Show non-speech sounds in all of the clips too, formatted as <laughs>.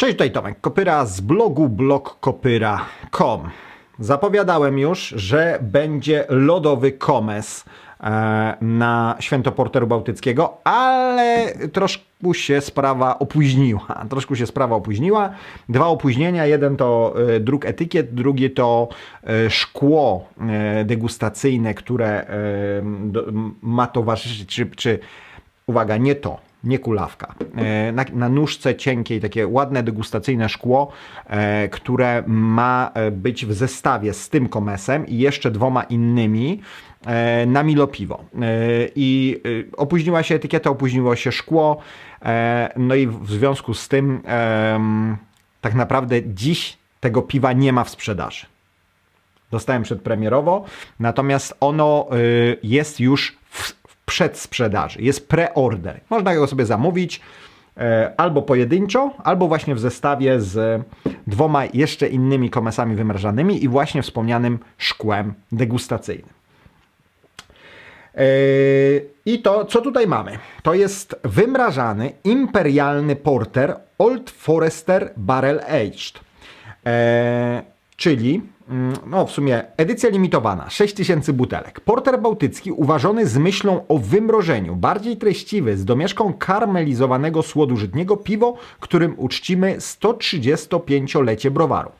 Cześć, tutaj Tomek Kopyra z blogu blogkopyra.com. Zapowiadałem już, że będzie lodowy komes na Święto Porteru Bałtyckiego, ale troszkę się sprawa opóźniła. Troszkę się sprawa opóźniła. Dwa opóźnienia. Jeden to e, druk etykiet, drugi to e, szkło e, degustacyjne, które e, ma towarzyszyć, czy, czy uwaga, nie to, nie kulawka. E, Na, na nóżce cienkiej takie ładne degustacyjne szkło, e, które ma e, być w zestawie z tym komesem i jeszcze dwoma innymi e, na Milopiwo. E, I e, opóźniła się etykieta, opóźniło się szkło, e, no i w związku z tym tak naprawdę dziś tego piwa nie ma w sprzedaży. Dostałem przedpremierowo, natomiast ono y, jest już w, przedsprzedaży, jest preorder. Można go sobie zamówić e, albo pojedynczo, albo właśnie w zestawie z dwoma jeszcze innymi komesami wymrażanymi i właśnie wspomnianym szkłem degustacyjnym. Yy, I to, co tutaj mamy? To jest wymrażany imperialny porter Old Forester Barrel Aged. E, czyli, mm, no w sumie edycja limitowana, 6000 butelek. Porter bałtycki uważany z myślą o wymrożeniu, bardziej treściwy, z domieszką karmelizowanego słodu żytniego piwo, którym uczcimy 135-lecie browaru.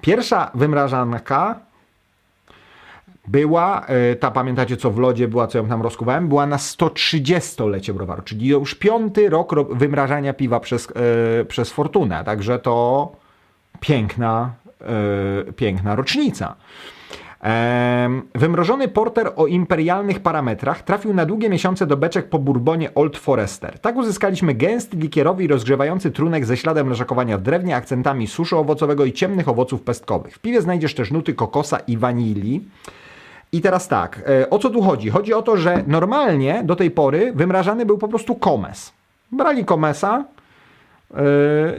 Pierwsza wymrażanka była, e, ta pamiętacie co w lodzie była, co ją tam rozkuwałem, była na 130-lecie browaru, czyli już piąty rok ro- wymrażania piwa przez, e, przez Fortunę, także to piękna, e, piękna rocznica. Wymrożony porter o imperialnych parametrach trafił na długie miesiące do beczek po bourbonie Old Forester. Tak uzyskaliśmy gęsty, likierowy rozgrzewający trunek ze śladem leżakowania w drewnie, akcentami suszu owocowego i ciemnych owoców pestkowych. W piwie znajdziesz też nuty kokosa i wanilii. I teraz tak, e, o co tu chodzi? Chodzi o to, że normalnie do tej pory wymrażany był po prostu komes. Brali komesa yy,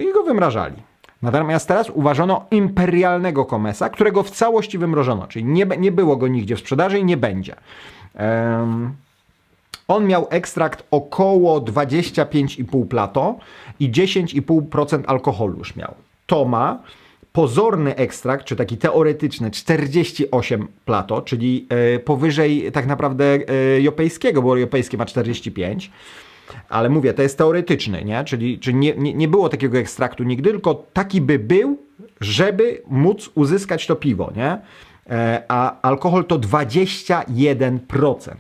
i go wymrażali. Natomiast teraz uważano imperialnego komesa, którego w całości wymrożono, czyli nie, nie było go nigdzie w sprzedaży i nie będzie. Em, on miał ekstrakt około 25,5 plato i 10,5% alkoholu już miał. To ma pozorny ekstrakt, czy taki teoretyczny, 48 plato, czyli e, powyżej tak naprawdę e, jopejskiego, bo jopejskie ma 45. Ale mówię, to jest teoretyczny, nie? Czyli, czyli nie, nie, nie było takiego ekstraktu nigdy, tylko taki by był, żeby móc uzyskać to piwo, nie? E, a alkohol to 21%.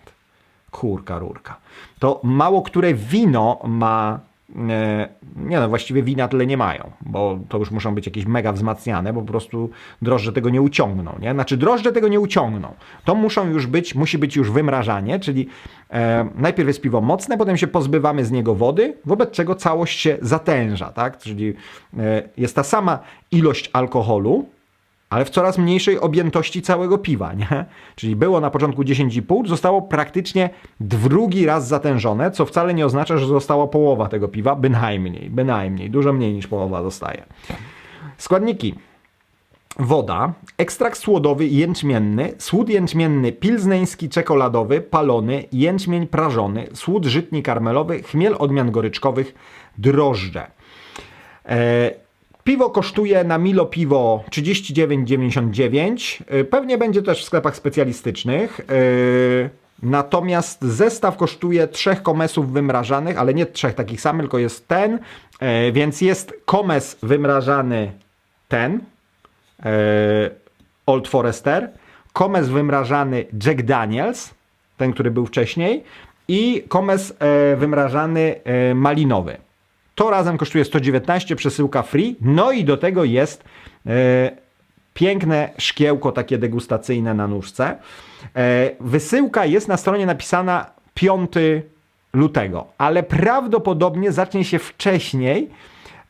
Kurka, rurka. To mało które wino ma. Nie no, właściwie wina tyle nie mają, bo to już muszą być jakieś mega wzmacniane, bo po prostu drożdże tego nie uciągną, nie? Znaczy drożdże tego nie uciągną. To muszą już być, musi być już wymrażanie, czyli e, najpierw jest piwo mocne, potem się pozbywamy z niego wody, wobec czego całość się zatęża, tak? Czyli e, jest ta sama ilość alkoholu, ale w coraz mniejszej objętości całego piwa, nie? Czyli było na początku 10,5, zostało praktycznie drugi raz zatężone, co wcale nie oznacza, że została połowa tego piwa, bynajmniej, bynajmniej, dużo mniej niż połowa zostaje. Składniki. Woda, ekstrakt słodowy jęczmienny, słód jęczmienny pilzneński czekoladowy, palony, jęczmień prażony, słód żytni karmelowy, chmiel odmian goryczkowych, drożdże. E, Piwo kosztuje na Milo piwo 39,99. E, Pewnie będzie też w sklepach specjalistycznych. E, Natomiast zestaw kosztuje trzech komesów wymrażanych, ale nie trzech takich samych, tylko jest ten. E, Więc jest komes wymrażany ten, Old Forester, komes wymrażany Jack Daniels, ten, który był wcześniej, i komes wymrażany malinowy. To razem kosztuje 119, przesyłka free. No i do tego jest e, piękne szkiełko takie degustacyjne na nóżce. E, wysyłka jest na stronie napisana 5 lutego, ale prawdopodobnie zacznie się wcześniej,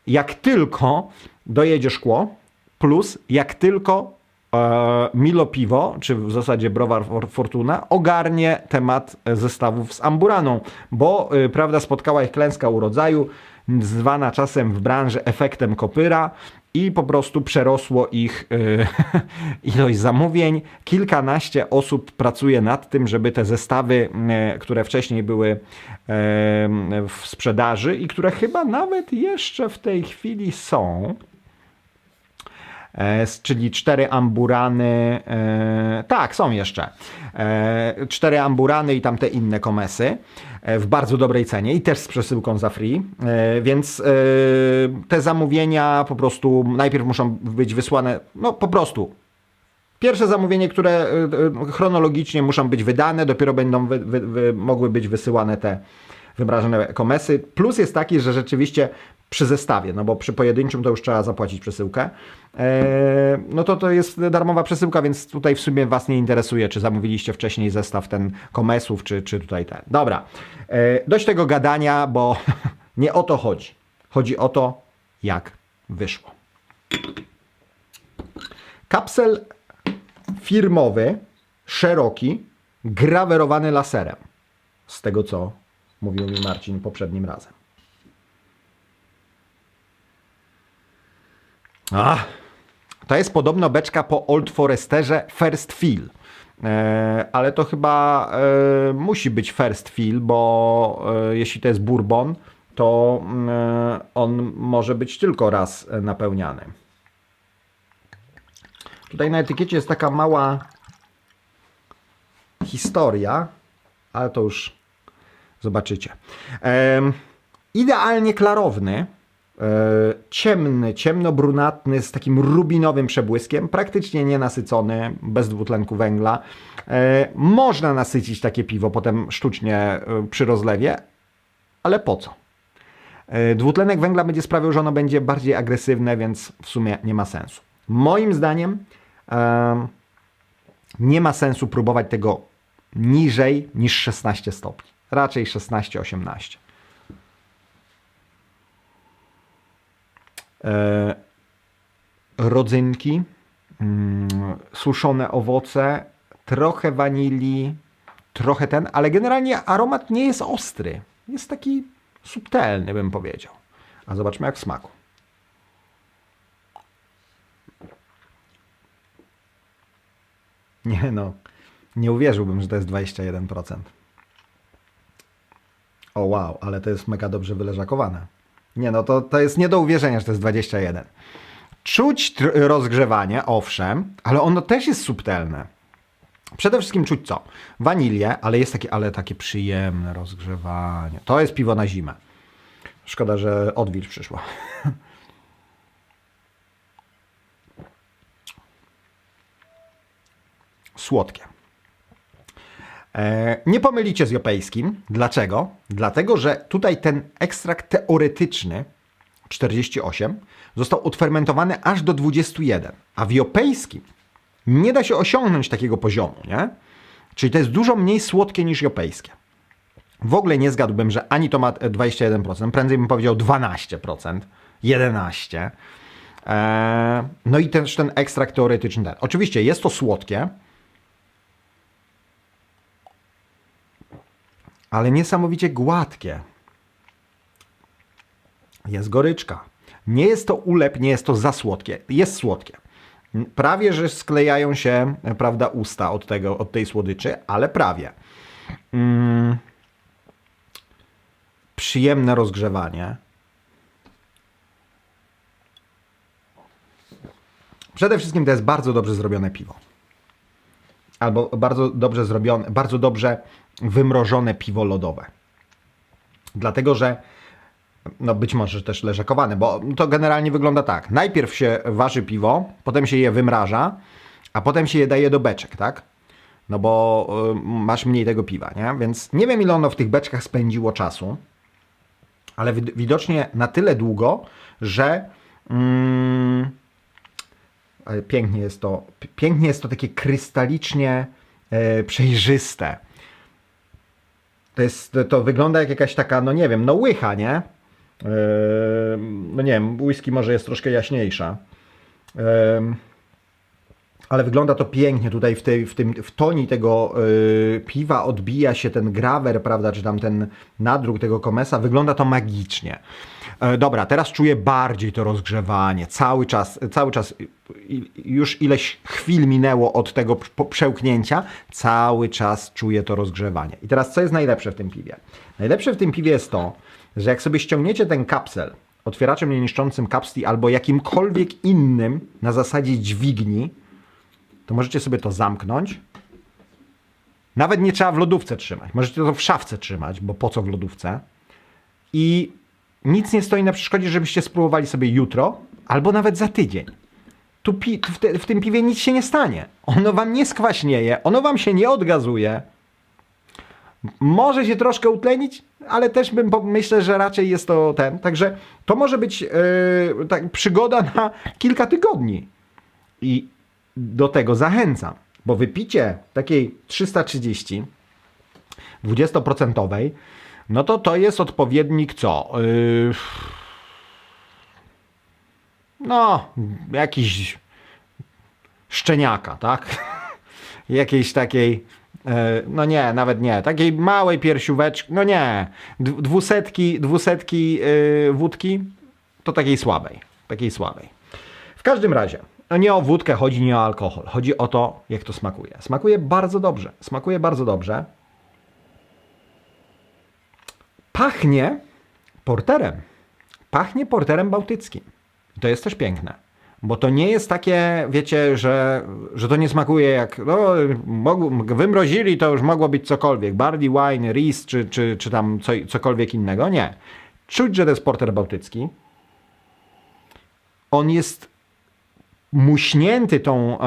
jak tylko dojedzie szkło, plus jak tylko e, Milo Piwo, czy w zasadzie Browar For- Fortuna, ogarnie temat zestawów z Amburaną, bo e, prawda spotkała ich klęska urodzaju, zwana czasem w branży efektem kopyra i po prostu przerosło ich e, <laughs> ilość zamówień. Kilkanaście osób pracuje nad tym, żeby te zestawy, e, które wcześniej były e, w sprzedaży i które chyba nawet jeszcze w tej chwili są, czyli cztery amburany, e, tak, są jeszcze, e, cztery amburany i tam te inne komesy e, w bardzo dobrej cenie i też z przesyłką za free, e, więc e, te zamówienia po prostu najpierw muszą być wysłane, no po prostu. Pierwsze zamówienie, które e, e, chronologicznie muszą być wydane, dopiero będą wy, wy, wy, mogły być wysyłane te wymrażone komesy. Plus jest taki, że rzeczywiście przy zestawie, no bo przy pojedynczym to już trzeba zapłacić przesyłkę, e, no to to jest darmowa przesyłka, więc tutaj w sumie Was nie interesuje, czy zamówiliście wcześniej zestaw ten komesów, czy, czy tutaj ten. Dobra, e, dość tego gadania, bo <laughs> nie o to chodzi. Chodzi o to, jak wyszło. Kapsel firmowy, szeroki, grawerowany laserem. Z tego, co mówił mi Marcin poprzednim razem. Ach, to jest podobno beczka po Old Foresterze First Fill. E, ale to chyba e, musi być First Fill, bo e, jeśli to jest bourbon, to mm, e, on może być tylko raz e, napełniany. Tutaj na etykiecie jest taka mała historia, ale to już zobaczycie. Em, idealnie klarowny, e, ciemny, ciemnobrunatny, z takim rubinowym przebłyskiem, praktycznie nienasycony, bez dwutlenku węgla. E, można nasycić takie piwo potem sztucznie e, przy rozlewie, ale po co? E, Dwutlenek węgla będzie sprawiał, że ono będzie bardziej agresywne, więc w sumie nie ma sensu. Moim zdaniem em, nie ma sensu próbować tego niżej niż 16 stopni. Raczej 16-18. Rodzynki, mm, suszone owoce, trochę wanilii, trochę ten, ale generalnie aromat nie jest ostry. Jest taki subtelny, bym powiedział. A zobaczmy jak w smaku. Nie no, nie uwierzyłbym, że to jest 21%. O wow, ale to jest mega dobrze wyleżakowane. Nie no, to, to jest nie do uwierzenia, że to jest 21. Czuć rozgrzewanie, owszem, ale ono też jest subtelne. Przede wszystkim czuć co? Wanilię, ale jest takie, ale takie przyjemne rozgrzewanie. To jest piwo na zimę. Szkoda, że odwilż przyszła. <laughs> Słodkie. E, Nie pomylicie z jopejskim. Dlaczego? Dlatego, że tutaj ten ekstrakt teoretyczny 48 został odfermentowany aż do 21, a w jopejskim nie da się osiągnąć takiego poziomu, nie? Czyli to jest dużo mniej słodkie niż jopejskie. W ogóle nie zgadłbym, że ani to ma 21%, prędzej bym powiedział 12%, 11%. Eee, no i też ten ekstrakt teoretyczny. Oczywiście jest to słodkie, ale niesamowicie gładkie. Jest goryczka. Nie jest to ulep, nie jest to za słodkie. Jest słodkie. Prawie, że sklejają się, prawda, usta od, tego, od tej słodyczy, ale prawie. Mm. Przyjemne rozgrzewanie. Przede wszystkim to jest bardzo dobrze zrobione piwo. Albo bardzo dobrze zrobione, bardzo dobrze wymrożone piwo lodowe. Dlatego, że no być może też leżakowane, bo to generalnie wygląda tak. Najpierw się waży piwo, potem się je wymraża, a potem się je daje do beczek, tak? No bo y, masz mniej tego piwa, nie? Więc nie wiem, ile ono w tych beczkach spędziło czasu, ale wid- widocznie na tyle długo, że mm, pięknie jest to, pi- pięknie jest to takie krystalicznie e, przejrzyste. To, jest, to wygląda jak jakaś taka, no nie wiem, no łycha, nie? Eee, no nie wiem, whisky może jest troszkę jaśniejsza. Ale wygląda to pięknie tutaj w, tej, w, tym, w toni tego y, piwa odbija się ten grawer, prawda, czy tam ten nadruk tego komesa, wygląda to magicznie. E, dobra, teraz czuję bardziej to rozgrzewanie, cały czas, cały czas, i- już ileś chwil minęło od tego przełknięcia, cały czas czuję to rozgrzewanie. I teraz co jest najlepsze w tym piwie? Najlepsze w tym piwie jest to, że jak sobie ściągniecie ten kapsel otwieraczem nieniszczącym kapsli albo jakimkolwiek innym na zasadzie dźwigni, to możecie sobie to zamknąć. Nawet nie trzeba w lodówce trzymać. Możecie to w szafce trzymać, bo po co w lodówce? I nic nie stoi na przeszkodzie, żebyście spróbowali sobie jutro albo nawet za tydzień. Tu pi- w, te, w tym piwie nic się nie stanie. Ono wam nie skwaśnieje, ono wam się nie odgazuje. Może się troszkę utlenić, ale też bym myślę, że raczej jest to ten. Także to może być yy, tak, przygoda na kilka tygodni. I do tego zachęcam, bo wypicie takiej 330 20%, no to to jest odpowiednik co? Yy, no, jakiś szczeniaka, tak? <laughs> Jakiejś takiej, e, no nie, nawet nie, takiej małej piersióweczki, no nie, dwusetki, dwusetki yy, wódki, to takiej słabej, takiej słabej. W każdym razie, no nie o wódkę chodzi, nie o alkohol. Chodzi o to, jak to smakuje. Smakuje bardzo dobrze. Smakuje bardzo dobrze. Pachnie porterem. Pachnie porterem bałtyckim. To jest też piękne. Bo to nie jest takie, wiecie, że, że to nie smakuje jak. No, mogło, wymrozili, to już mogło być cokolwiek. Barley wine, ris, czy, czy, czy tam co, cokolwiek innego. Nie. Czuć, że to jest porter bałtycki. On jest muśnięty tą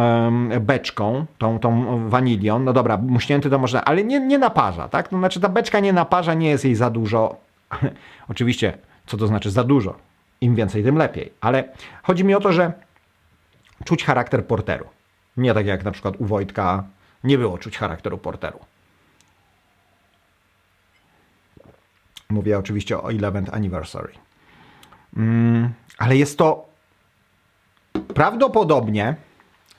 beczką, tą, tą wanilią, no dobra, muśnięty to można, ale nie, nie naparza, tak? To znaczy ta beczka nie naparza, nie jest jej za dużo. <laughs> Oczywiście, co to znaczy za dużo? Im więcej, tym lepiej. Ale chodzi mi o to, że czuć charakter porteru. Nie tak jak na przykład u Wojtka nie było czuć charakteru porteru. Mówię oczywiście o 11th Anniversary. Mm, ale jest to prawdopodobnie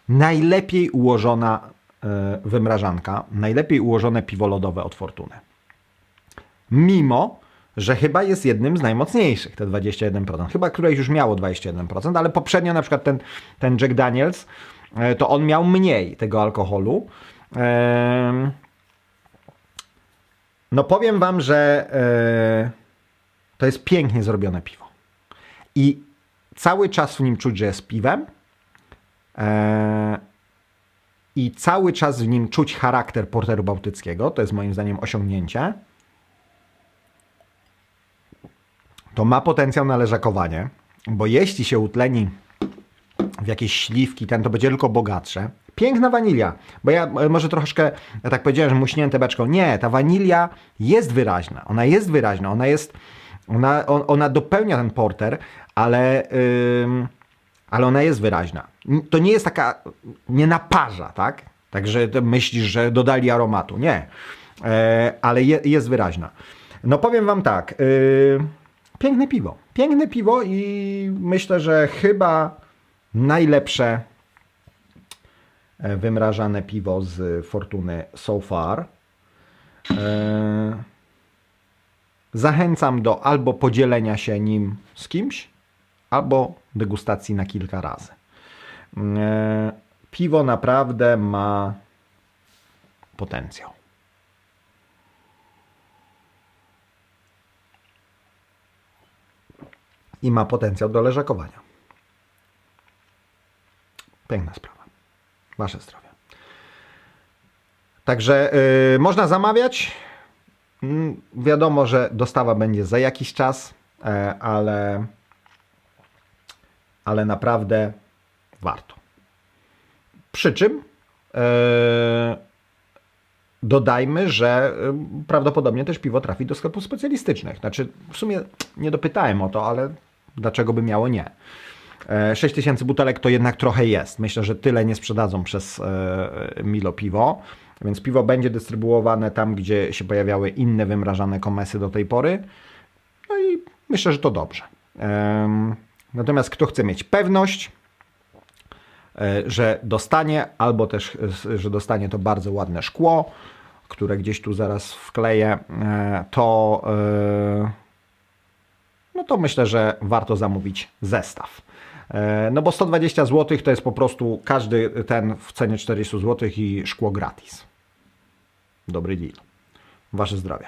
najlepiej ułożona e, wymrażanka, najlepiej ułożone piwo lodowe od Fortuny. Mimo, że chyba jest jednym z najmocniejszych, te 21%. Chyba któreś już miało 21%, ale poprzednio na przykład ten, ten Jack Daniels, e, to on miał mniej tego alkoholu. No powiem wam, że e, to jest pięknie zrobione piwo. I cały czas w nim czuć, że jest piwem. E, I cały czas w nim czuć charakter porteru bałtyckiego. To jest moim zdaniem osiągnięcie. To ma potencjał na leżakowanie, bo jeśli się utleni w jakieś śliwki, ten to będzie tylko bogatsze. Piękna wanilia, bo ja e, może troszkę, tak powiedziałem, że muśnięte beczką. Nie, ta wanilia jest wyraźna. Ona jest wyraźna, ona jest, ona, on, ona dopełnia ten porter, ale, ale ona jest wyraźna. To nie jest taka, nie naparza, tak? Także myślisz, że dodali aromatu. Nie, e, ale je, jest wyraźna. No powiem wam tak, y, piękne piwo. Piękne piwo i myślę, że chyba najlepsze e, wymrażane piwo z Fortuny so far. E, Zachęcam do albo podzielenia się nim z kimś, albo degustacji na kilka razy. E, Piwo naprawdę ma potencjał. I ma potencjał do leżakowania. Piękna sprawa. Wasze zdrowie. Także y, można zamawiać. Mm, Wiadomo, że dostawa będzie za jakiś czas, e, ale, ale naprawdę warto. Przy czym e, dodajmy, że e, prawdopodobnie też piwo trafi do sklepów specjalistycznych. Znaczy, w sumie nie dopytałem o to, ale dlaczego by miało nie? E, 6000 butelek to jednak trochę jest. Myślę, że tyle nie sprzedadzą przez Milo Piwo. Więc piwo będzie dystrybuowane tam, gdzie się pojawiały inne wymrażane komesy do tej pory. No i myślę, że to dobrze. Natomiast kto chce mieć pewność, e, że dostanie, albo też, e, że dostanie to bardzo ładne szkło, które gdzieś tu zaraz wkleję, e, to, no to myślę, że warto zamówić zestaw. E, No bo 120 zł to jest po prostu każdy ten w cenie 40 zł i szkło gratis. Dobry deal. Wasze zdrowie.